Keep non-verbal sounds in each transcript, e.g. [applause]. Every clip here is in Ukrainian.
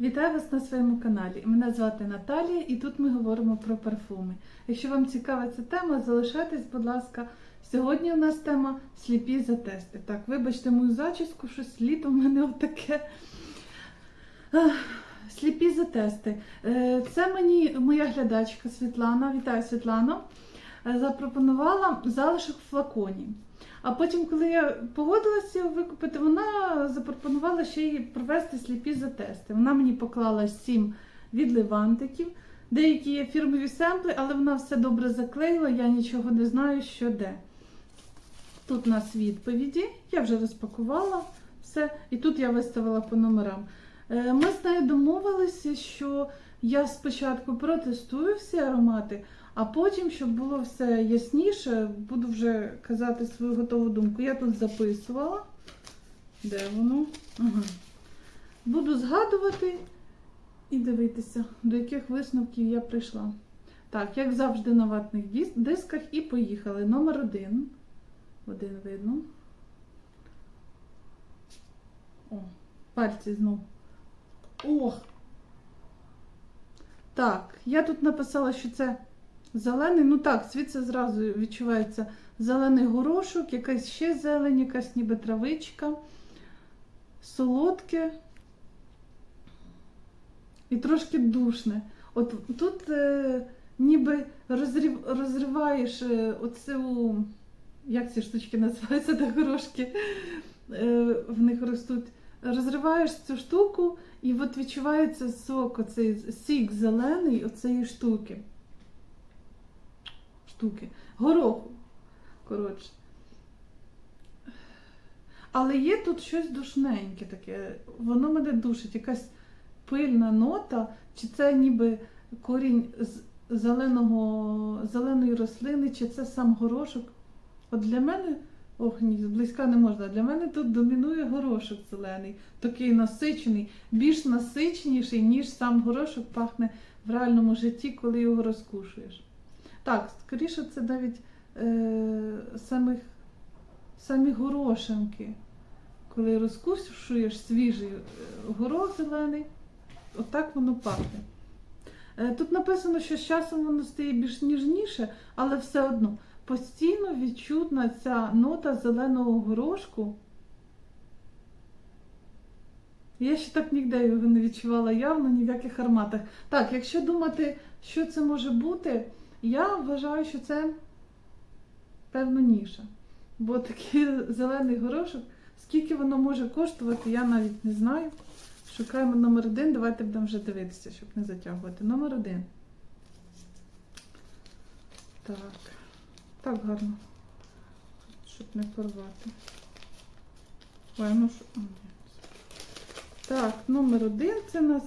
Вітаю вас на своєму каналі. Мене звати Наталія і тут ми говоримо про парфуми. Якщо вам цікава ця тема, залишайтесь, будь ласка. Сьогодні у нас тема сліпі за тести. Так, вибачте мою зачіску, щось літо в мене отаке. Сліпі за тести. Е, Це мені моя глядачка Світлана. Вітаю Світлано. е, Запропонувала залишок в флаконі. А потім, коли я погодилася викупити, вона запропонувала ще й провести сліпі затести. Вона мені поклала сім відливантиків, деякі є фірмові семпли, але вона все добре заклеїла, я нічого не знаю, що де. Тут у нас відповіді, я вже розпакувала все, і тут я виставила по номерам. Е, Ми з нею домовилися, що я спочатку протестую всі аромати, а потім, щоб було все ясніше, буду вже казати свою готову думку. Я тут записувала. Де воно? Ага. Буду згадувати і дивитися, до яких висновків я прийшла. Так, як завжди, на ватних дисках і поїхали. Номер один. Один видно. О, пальці знов. Ох! Так, я тут написала, що це Зелений, ну так, звідси зразу відчувається зелений горошок, якась ще зелень, якась ніби травичка, солодке і трошки душне. От тут е, ніби розрив, розриваєш е, оцю, як ці штучки називаються, де горошки е, в них ростуть. Розриваєш цю штуку, і от відчувається сок, оцей сік зелений оцеї штуки штуки. Гороху. Коротше. Але є тут щось душненьке таке. Воно мене душить. Якась пильна нота, чи це ніби корінь з зеленого, зеленої рослини, чи це сам горошок. От для мене, ох ні, зблизька не можна. Для мене тут домінує горошок зелений, такий насичений, більш насиченіший, ніж сам горошок пахне в реальному житті, коли його розкушуєш. Так, скоріше, це навіть е, самих, самі горошинки. Коли розкушуєш свіжий е, горох зелений, отак воно пахне. Е, тут написано, що з часом воно стає більш ніжніше, але все одно постійно відчутна ця нота зеленого горошку. Я ще так ніде його не відчувала явно ні в яких ароматах. Так, якщо думати, що це може бути. Я вважаю, що це певно ніша. Бо такий зелений горошок, скільки воно може коштувати, я навіть не знаю. Шукаємо номер один. Давайте будемо вже дивитися, щоб не затягувати. Номер один. Так. Так гарно. Щоб не порвати. Ой, ну що. Так, номер один це у нас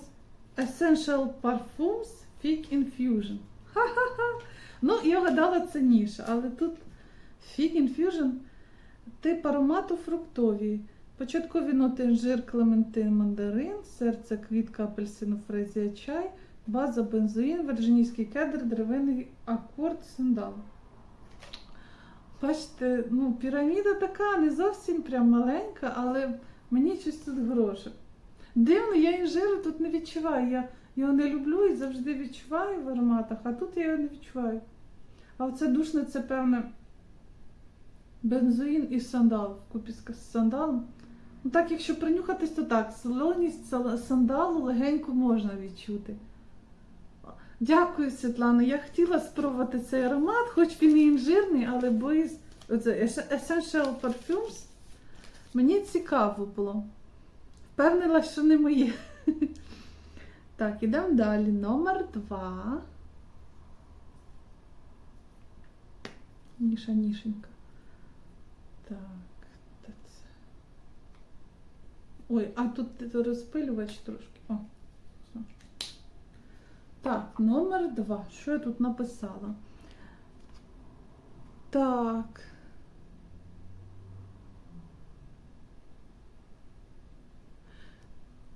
Essential Parfums Fig Infusion. Ха-ха-ха. Ну, я гадала, це ніша, але тут Fig Infusion тип аромату фруктовий. Початкові ноти інжир, клементин, мандарин, серце, квітка, апельсину, фрезія, чай, база, бензоїн, вирджинійський кедр, деревинний акорд, сандал. Бачите, ну, піраміда така, не зовсім прям маленька, але мені щось тут грошик. Дивно, я інжиру тут не відчуваю. Я його не люблю і завжди відчуваю в ароматах, а тут я його не відчуваю. А оце душне це, певне, бензоїн і сандал вкупі з сандалом. Ну так, якщо принюхатись, то так, солоність сандалу легенько можна відчути. Дякую, Світлана. Я хотіла спробувати цей аромат, хоч він і інжирний, але боюсь, оце Essential Parfums. Мені цікаво було. Впевнила, що не моє. [laughs] Так, ідемо далі. Номер два. Ніша, нішенька. Так, та це. Ой, а тут розпилювач трошки. О, все. Так, номер два. Що я тут написала? Так.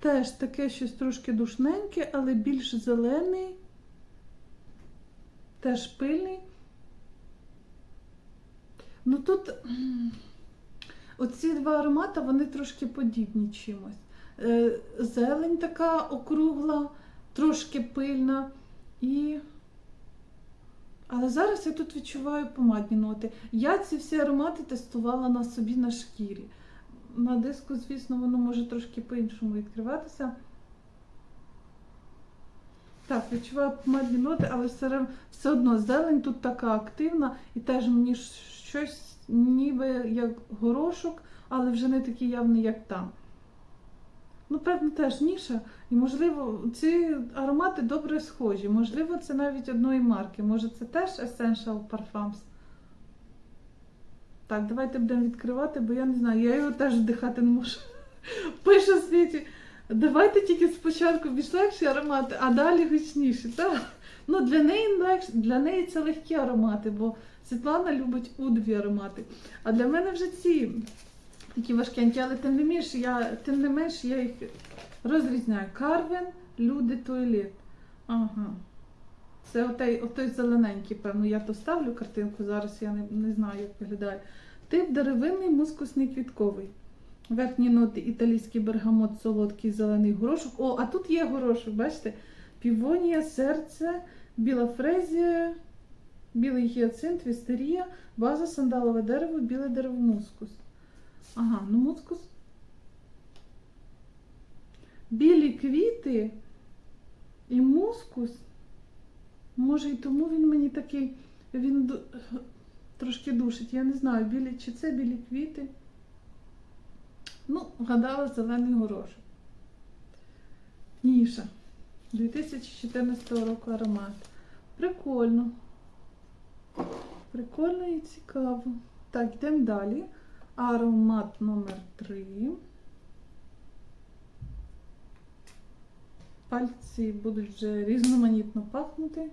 Теж таке щось трошки душненьке, але більш зелений, теж пильний. Ну тут оці два аромати, вони трошки подібні чимось. Е, Зелень така округла, трошки пильна. І... Але зараз я тут відчуваю помадні ноти. Я ці всі аромати тестувала на собі на шкірі. На диску, звісно, воно може трошки по-іншому відкриватися. Так, відчуваю помадні ноти, але все, одно зелень тут така активна і теж мені щось ніби як горошок, але вже не такий явний, як там. Ну, певно, теж ніша. І, можливо, ці аромати добре схожі. Можливо, це навіть одної марки. Може, це теж Essential Parfums. Так, давайте будемо відкривати, бо я не знаю, я його теж вдихати не можу. [laughs] Пише світі. Давайте тільки спочатку більш легші аромати, а далі гучніші. Так. Ну, для неї легш... для неї це легкі аромати, бо Світлана любить удові аромати. А для мене вже ці такі важкенькі, але тим не менш я, тим не менш я їх розрізняю. Карвен, люди, туалет. Ага. Це отей, отой зелененький, певно, я то ставлю картинку, зараз я не, не знаю, як виглядає. Тип деревинний, мускусний квітковий. Верхні ноти італійський бергамот, солодкий зелений горошок. О, а тут є горошок, бачите? Півонія, серце, біла фрезія, білий гіацинт, вістерія, база, сандалове дерево, біле дерево, мускус. Ага, ну мускус. Білі квіти і мускус. Може, і тому він мені такий, він трошки душить. Я не знаю, білі, чи це білі квіти. Ну, вгадала зелений горошок. Ніша. 2014 року аромат. Прикольно. Прикольно і цікаво. Так, йдемо далі. Аромат номер 3. Пальці будуть вже різноманітно пахнути.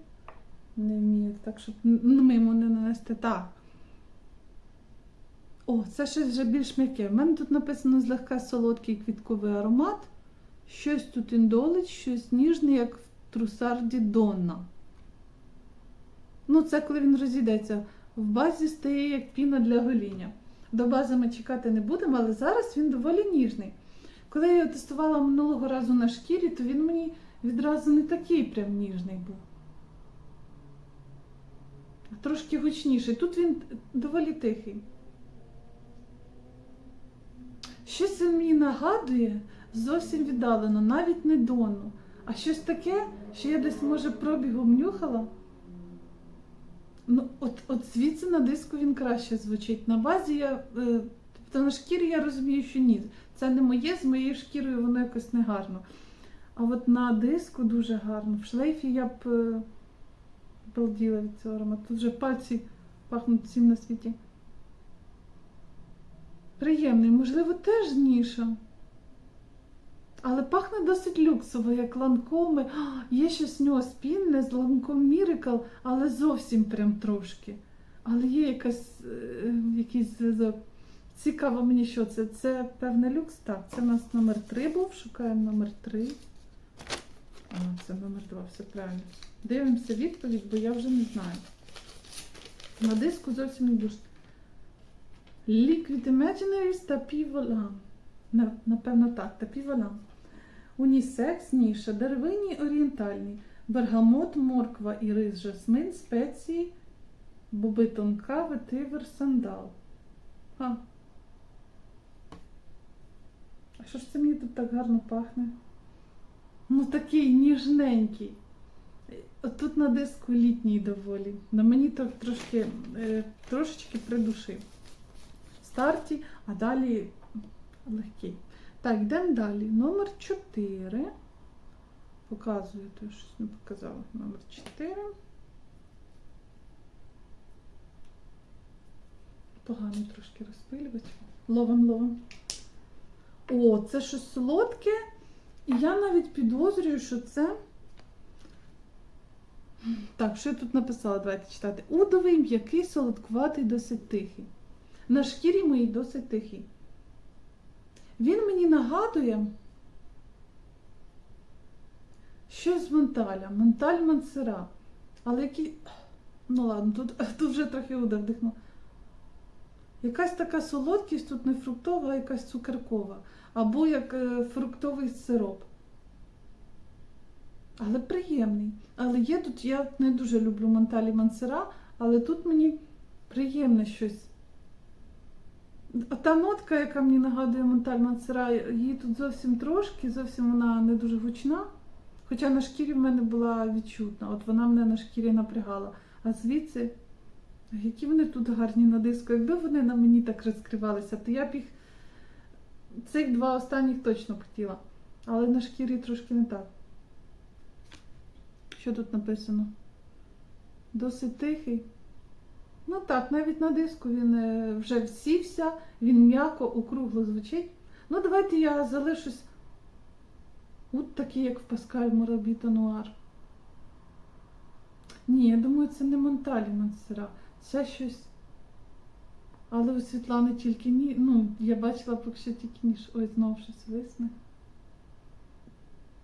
Не вмію, так, щоб н- мимо не нанести. Так. О, це щось вже більш м'яке. У мене тут написано злегка солодкий квітковий аромат. Щось тут індолить, щось ніжне, як в трусарді Донна. Ну, це коли він розійдеться. В базі стає як піна для гоління. До бази ми чекати не будемо, але зараз він доволі ніжний. Коли я його тестувала минулого разу на шкірі, то він мені відразу не такий прям ніжний був. Трошки гучніший. Тут він доволі тихий. Щось він мені нагадує зовсім віддалено, навіть не дону. А щось таке, що я десь, може, пробігом нюхала. Ну, от, от звідси на диску він краще звучить. На базі я, е, тобто на шкірі я розумію, що ні. Це не моє, з моєю шкірою воно якось не гарно. А от на диску дуже гарно. В шлейфі я б е, від цього аромату. Тут вже пальці пахнуть всім на світі. Приємний, можливо, теж ніша. Але пахне досить люксово, як ланкоми. А, Є щось в нього спільне з ланком Мірикл, але зовсім прям трошки. Але є якась, е, якийсь зв'язок. Цікаво мені, що це. Це певне люкс. Так, це у нас номер 3 був. Шукаємо номер 3. А, номер 2, все правильно. Дивимося відповідь, бо я вже не знаю. На диску зовсім не дуже. Liquid Imaginaries та Pivolam. Напевно, так, та Pivolam. Унісекс, ніша, деревинні орієнтальні, бергамот, морква і рис, жасмин, спеції, боби тонка, ветивер, сандал. А. а що ж це мені тут так гарно пахне? Ну такий ніжненький. От Тут на диску літній доволі. На мені так трошки, е, трошечки придушив. В старті, а далі легкий. Так, йдемо далі. Номер 4. Показую, то я щось не показала. Номер 4. Погано трошки розпилювати. Ловим, ловим. О, це щось солодке. І я навіть підозрюю, що це. Так, що я тут написала? Давайте читати. Удовий, м'який, солодкуватий, досить тихий. На шкірі моїй досить тихий. Він мені нагадує щось з менталя. Менталь мансера. Але який. Ну ладно, тут, [laughs] тут вже трохи уда вдихну. Якась така солодкість тут не фруктова, а якась цукеркова. Або як е, фруктовий сироп. Але приємний. Але є тут, я не дуже люблю Монталі Мансера, але тут мені приємне щось. Та нотка, яка мені нагадує Монталь Мансера, її тут зовсім трошки, зовсім вона не дуже гучна. Хоча на шкірі в мене була відчутна, от вона мене на шкірі напрягала. А звідси, які вони тут гарні на диску. Якби вони на мені так розкривалися, то я б їх цих два останніх точно хотіла. Але на шкірі трошки не так. Що тут написано? Досить тихий. Ну так, навіть на диску він е, вже всівся, він м'яко, округло звучить. Ну, давайте я залишусь. От такий, як в Паскаль Моробіта Нуар. Ні, я думаю, це не Монталі Монсера. Це щось. Але у Світлани тільки ні. Ну, я бачила поки що тільки ніж. Ой, знову щось висне.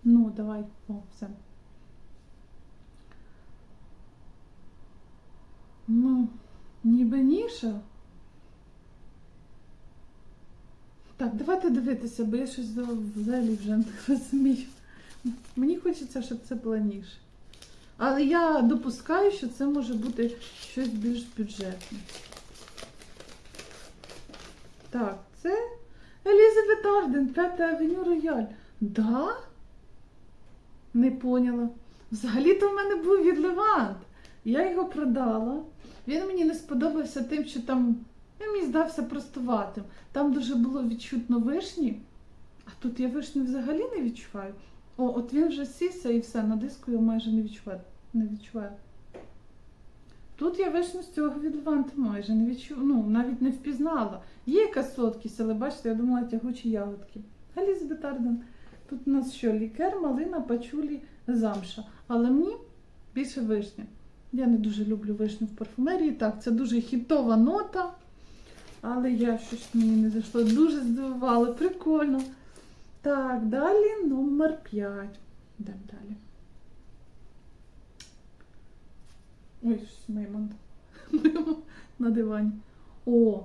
Ну, давай, о, все. Ну, ніби ніша. Так, давайте дивитися, бо я щось взагалі вже не розумію. Мені хочеться, щоб це була ніша. Але я допускаю, що це може бути щось більш бюджетне. Так, це Елізабет Арден, П'ята Авеню Рояль. Да? Не поняла. Взагалі-то в мене був відливант. Я його продала. Він мені не сподобався тим, що там він мені здався простуватим. Там дуже було відчутно вишні, а тут я вишні взагалі не відчуваю. О, от він вже сівся і все, на диску я майже не відчуваю. Не відчуваю. Тут я вишню з цього відливанту майже не відчув, ну, навіть не впізнала. Є якась солодкість, але бачите, я думала тягучі ягодки. Елізабет Арден. Тут у нас що? Лікер, малина, пачулі, замша. Але мені більше вишня. Я не дуже люблю вишню в парфумерії. Так, це дуже хітова нота. Але я щось мені не зайшло. Дуже здивувало, прикольно. Так, далі номер 5. Йдемо далі. Ой, щось Меймонт. [laughs] На дивані. О!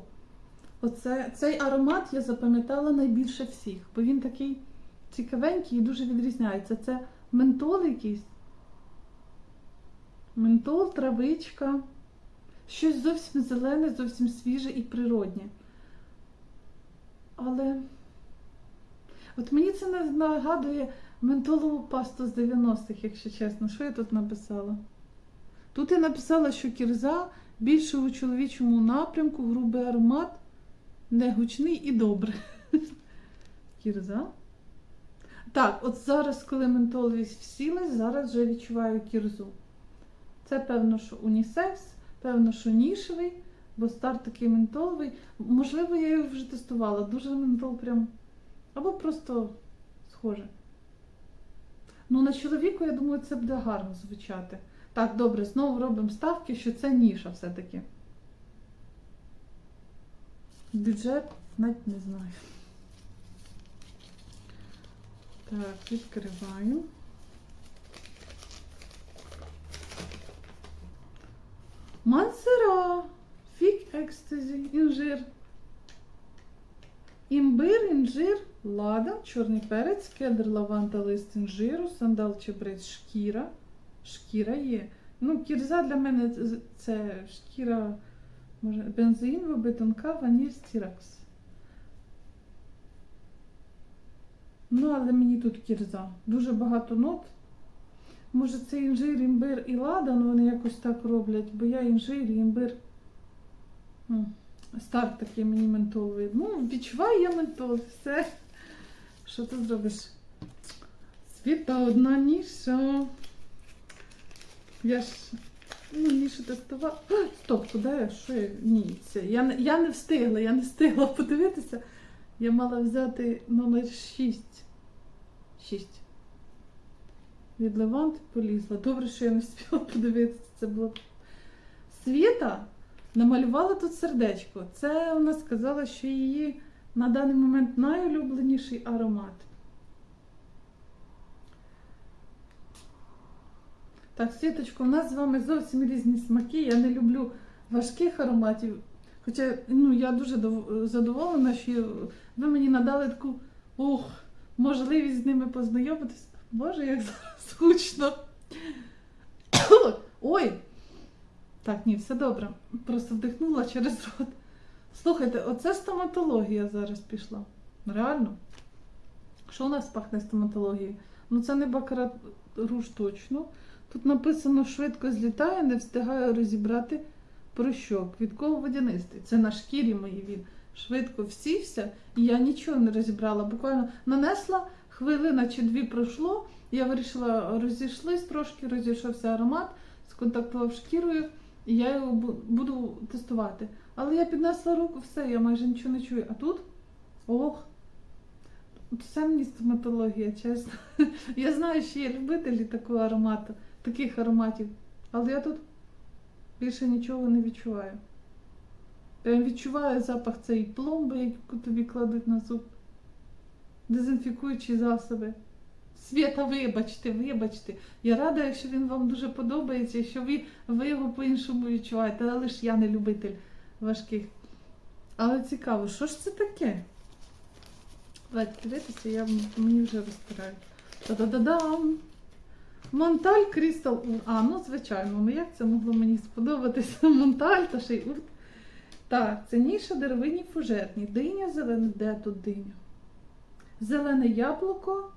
Оце, цей аромат я запам'ятала найбільше всіх, бо він такий цікавенький і дуже відрізняється. Це ментол якийсь. Ментол, травичка. Щось зовсім зелене, зовсім свіже і природнє. Але от мені це нагадує ментолову пасту з 90-х, якщо чесно. Що я тут написала? Тут я написала, що кірза більше у чоловічому напрямку, грубий аромат, не гучний і добрий. [laughs] Кірза. Так, от зараз, коли ментол всілась, зараз вже відчуваю кірзу. Це, певно, що унісекс, певно, що нішевий, бо старт такий ментоловий. Можливо, я його вже тестувала. Дуже ментол прям. Або просто схоже. Ну, на чоловіку, я думаю, це буде гарно звучати. Так, добре, знову робимо ставки, що це ніша все-таки. Бюджет навіть не знаю. Так, відкриваю. Мансера, фік екстазі, інжир. Імбир, інжир, ладан, чорний перець, кедр, лаванда, лист інжиру, сандал, чебрець, шкіра. Шкіра є. Ну, кірза для мене це- це шкіра, може, бензин, вибитонка, ваніль, стіракс. Ну, але мені тут кірза. Дуже багато нот. Може, це інжир, імбир і ладан, вони якось так роблять, бо я інжир і імбир. М, Старт такий мені ментоловий. Ну, відчуваю я ментол, все. Що ти зробиш? Світа одна ніша. Я ж ну, нішу тестувала. Стоп, куди я? Що я? Ні, це. Я, я не встигла, я не встигла подивитися. Я мала взяти номер 6. 6. Від Левант полізла. Добре, що я не встигла подивитися. Це було. Світа намалювала тут сердечко. Це вона сказала, що її на даний момент найулюбленіший аромат. Так, Світочко, у нас з вами зовсім різні смаки. Я не люблю важких ароматів. Хоча ну, я дуже задоволена, що ви мені надали таку ох, можливість з ними познайомитись. Боже, як зараз гучно. [coughs] Ой! Так, ні, все добре. Просто вдихнула через рот. Слухайте, оце стоматологія зараз пішла. Реально. Що у нас пахне стоматологією? Ну це не бакарат руш точно. Тут написано швидко злітає, не встигаю розібрати прощок. Від кого водянистий? Це на шкірі моїй він швидко всівся, і я нічого не розібрала. Буквально нанесла, хвилина чи дві пройшло. Я вирішила розійшлись трошки, розійшовся аромат, сконтактував шкірою, і я його буду тестувати. Але я піднесла руку, все, я майже нічого не чую. А тут ох. Це мені стоматологія, чесно. [laughs] Я знаю, що є любителі такого аромату, таких ароматів. Але я тут більше нічого не відчуваю. Я відчуваю запах цієї пломби, яку тобі кладуть на зуб. Дезінфікуючі засоби. Свята, вибачте, вибачте. Я рада, якщо він вам дуже подобається, що ви, ви його по-іншому відчуваєте, але ж я не любитель важких. Але цікаво, що ж це таке? Давайте дивитися, я мені вже розтираю. Та-да-да-дам! Монталь Крістал Ут. А, ну звичайно, ну як це могло мені сподобатися? [laughs] Монталь та ще й Ут. Так, це ніша деревині фужерні. Диня зелена, де тут диня? Зелене яблуко,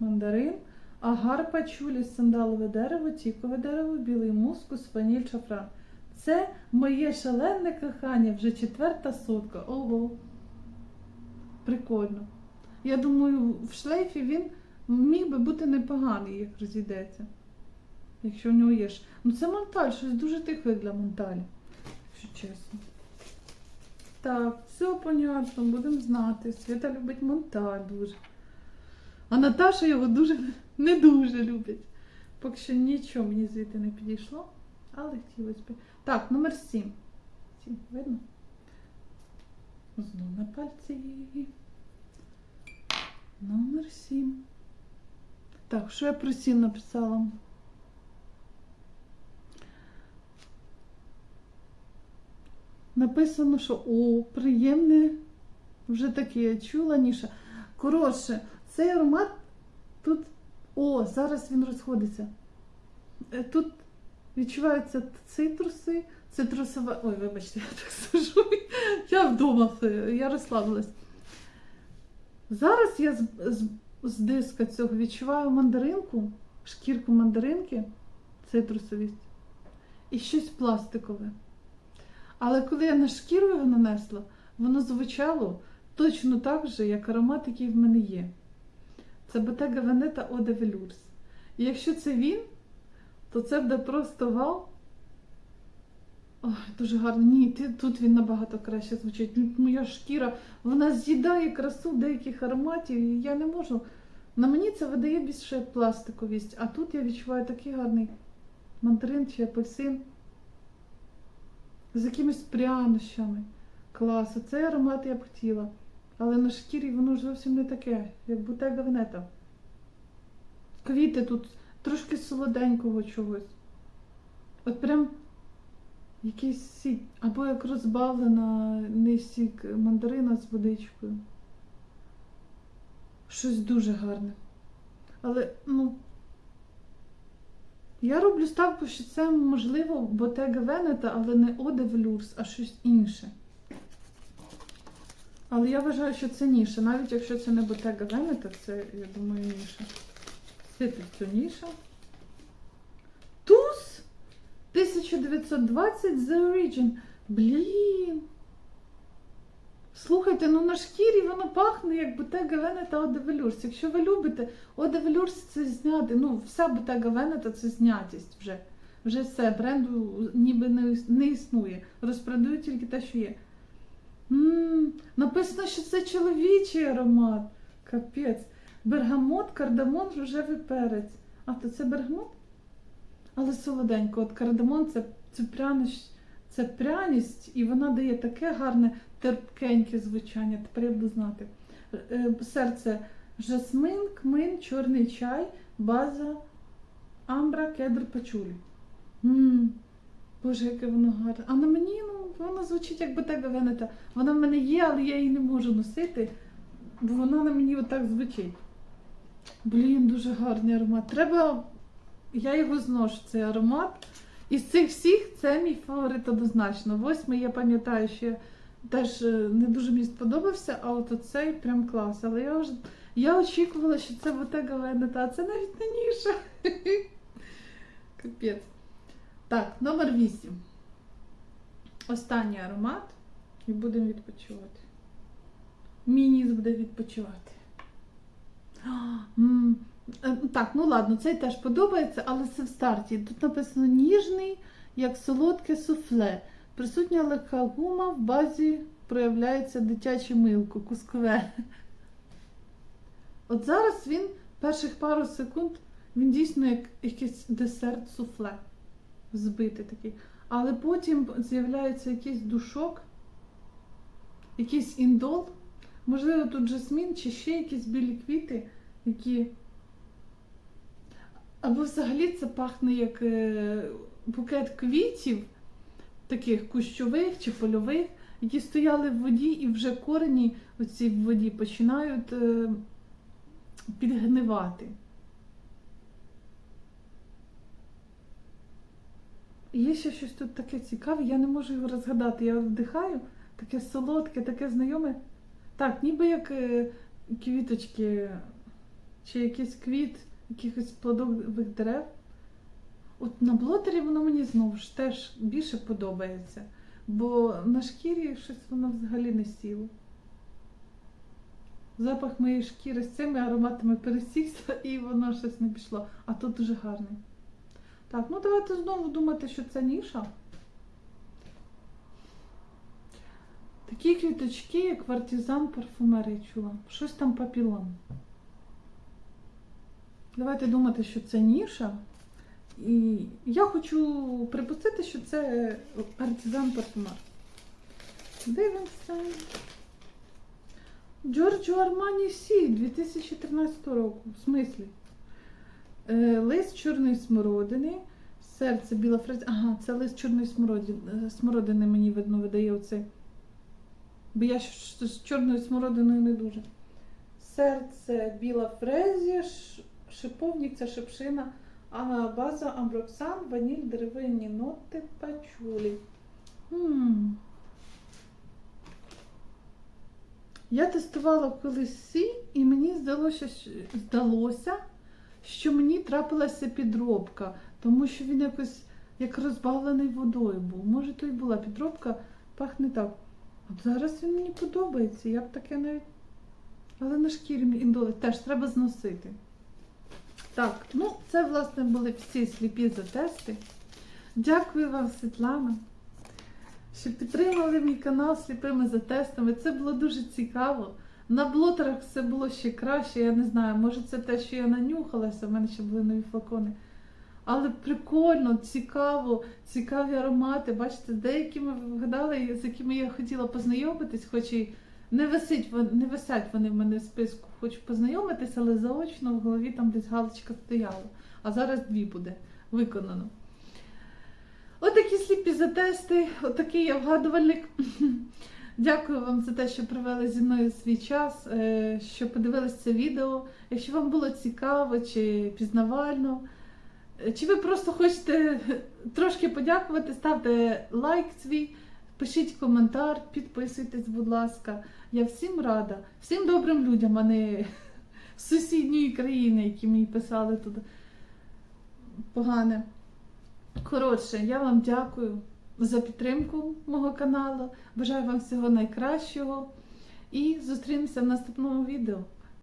мандарин, агар пачулі, сандалове дерево, тікове дерево, білий мускус, ваніль, шафран. Це моє шалене кохання, вже четверта сотка. Ого. Прикольно. Я думаю, в шлейфі він міг би бути непоганий, як розійдеться. Якщо в нього є. Ну це монталь, щось дуже тихе для монталі, якщо чесно. Так, все понятно, будемо знати. Свята любить монталь дуже. А Наташа його дуже не дуже любить. Поки що нічого мені звідти не підійшло, але хотілося б. Так, номер 7. Сім, видно? Знову на пальці. Номер 7. Так, що я про 7 написала? Написано, що о, приємне, вже таке я чула ніша. Коротше, цей аромат тут. О, зараз він розходиться. Е, Тут відчуваються цитруси, цитрусова. Ой, вибачте, я так сижу. Я вдома, я розслабилась. Зараз я з, з, з диска цього відчуваю мандаринку, шкірку мандаринки, цитрусовість і щось пластикове. Але коли я на шкіру його нанесла, воно звучало точно так же, як аромат, який в мене є. Це Veneta Eau de Velours. І якщо це він, то це буде просто вау. Ой, дуже гарно. Ні, тут він набагато краще звучить. Моя шкіра, вона з'їдає красу деяких ароматів, і я не можу. На мені це видає більше пластиковість, а тут я відчуваю такий гарний мандарин чи апельсин з якимись прянощами. Клас, цей аромат я б хотіла. Але на шкірі воно ж зовсім не таке, як Bottega Veneta. Квіти тут трошки солоденького чогось. От прям якийсь сік, або як розбавлена не сік мандарина з водичкою. Щось дуже гарне. Але, ну, я роблю ставку, що це можливо Bottega Veneta, але не Eau de а щось інше. Але я вважаю, що це ніша. Навіть якщо це не Bottega Veneta, це, я думаю, ніша. Світить цю ніша. Туз 1920 The Origin. Блін. Слухайте, ну на шкірі воно пахне як Bottega Veneta Eau de. Якщо ви любите, Velours це зняти. Ну, вся Bottega Veneta це знятість вже. Вже все, бренду ніби не, існує. Розпродають тільки те, що є. Ммм, написано, що це чоловічий аромат. Капець. Бергамот, кардамон, рожевий перець. А, то це бергамот? Але солоденько. От кардамон це, це пряність, це пряність, і вона дає таке гарне терпкеньке звучання. Тепер я буду знати. Е, Серце жасмин, кмин, чорний чай, база, амбра, кедр, пачулі. Ммм, Боже, яке воно гарне. А на мені, ну, воно звучить як Bottega Veneta. Вона в мене є, але я її не можу носити, бо вона на мені отак звучить. Блін, дуже гарний аромат. Треба. Я його зношу, цей аромат. Із цих всіх це мій фаворит однозначно. Восьмий, я пам'ятаю, що теж е, не дуже мені сподобався, а от оцей прям клас. Але я вже я очікувала, що це Bottega Veneta, а це навіть не ніша. [laughs] Капець. Так, номер 8. Останній аромат. І будемо відпочивати. Мій ніс буде відпочивати. Е, Так, ну ладно, цей теж подобається, але це в старті. Тут написано ніжний, як солодке суфле. Присутня легка гума, в базі проявляється дитяче милко, кускове. От зараз він перших пару секунд, він дійсно як якийсь десерт суфле. Збитий такий. Але потім з'являється якийсь душок, якийсь індол. Можливо, тут жасмін чи ще якісь білі квіти, які. Або взагалі це пахне як е, букет квітів, таких кущових чи польових, які стояли в воді і вже корені оці в воді починають е, підгнивати. Є ще щось тут таке цікаве, я не можу його розгадати. Я вдихаю, таке солодке, таке знайоме. Так, ніби як е, квіточки, чи якийсь квіт, якихось плодових дерев. От на блотері воно мені знову ж теж більше подобається, бо на шкірі щось воно взагалі не сіло. Запах моєї шкіри з цими ароматами пересікся [laughs] і воно щось не пішло. А тут дуже гарний. Так, ну давайте знову думати, що це ніша. Такі квіточки, як партизан парфумерії чула. Щось там папілон. Давайте думати, що це ніша. І я хочу припустити, що це артизан парфумер. Дивимося. Джорджо Армані Сі 2013 року. В смислі? Е, Лист чорної смородини. Серце біла фраза. Ага, це лист чорної смородини, смородини мені видно видає оцей. Бо я з чорною смородиною не дуже. Серце біла фрезія, шиповник це шипшина, а база амброксан, ваніль, деревинні ноти, пачулі. М. Я тестувала колись сі, і мені здалося, здалося, що мені трапилася підробка, тому що він якось як розбавлений водою був. Може, то й була підробка, пахне так. От зараз він мені подобається, я б таке навіть. Але на шкірі індоли теж треба зносити. Так, ну це, власне, були всі сліпі затести. Дякую вам, Світлана, що підтримали мій канал сліпими затестами. Це було дуже цікаво. На блотерах все було ще краще, я не знаю, може це те, що я нанюхалася, в мене ще були нові флакони. Але прикольно, цікаво, цікаві аромати. Бачите, з деякими ви вгадали, з якими я хотіла познайомитись, хоч і не висить не висять вони в мене в списку, хочу познайомитись, але заочно в голові там десь галочка стояла. А зараз дві буде виконано. Отакі сліпі затести, отакий я вгадувальник. Дякую вам за те, що провели зі мною свій час, е, що подивились це відео. Якщо вам було цікаво чи пізнавально, е, чи ви просто хочете трошки подякувати, ставте лайк свій, пишіть коментар, підписуйтесь, будь ласка. Я всім рада, всім добрим людям, а не з [laughs] сусідньої країни, які мені писали тут погане. Коротше, я вам дякую за підтримку мого каналу. Бажаю вам всього найкращого і зустрінемося в наступному відео.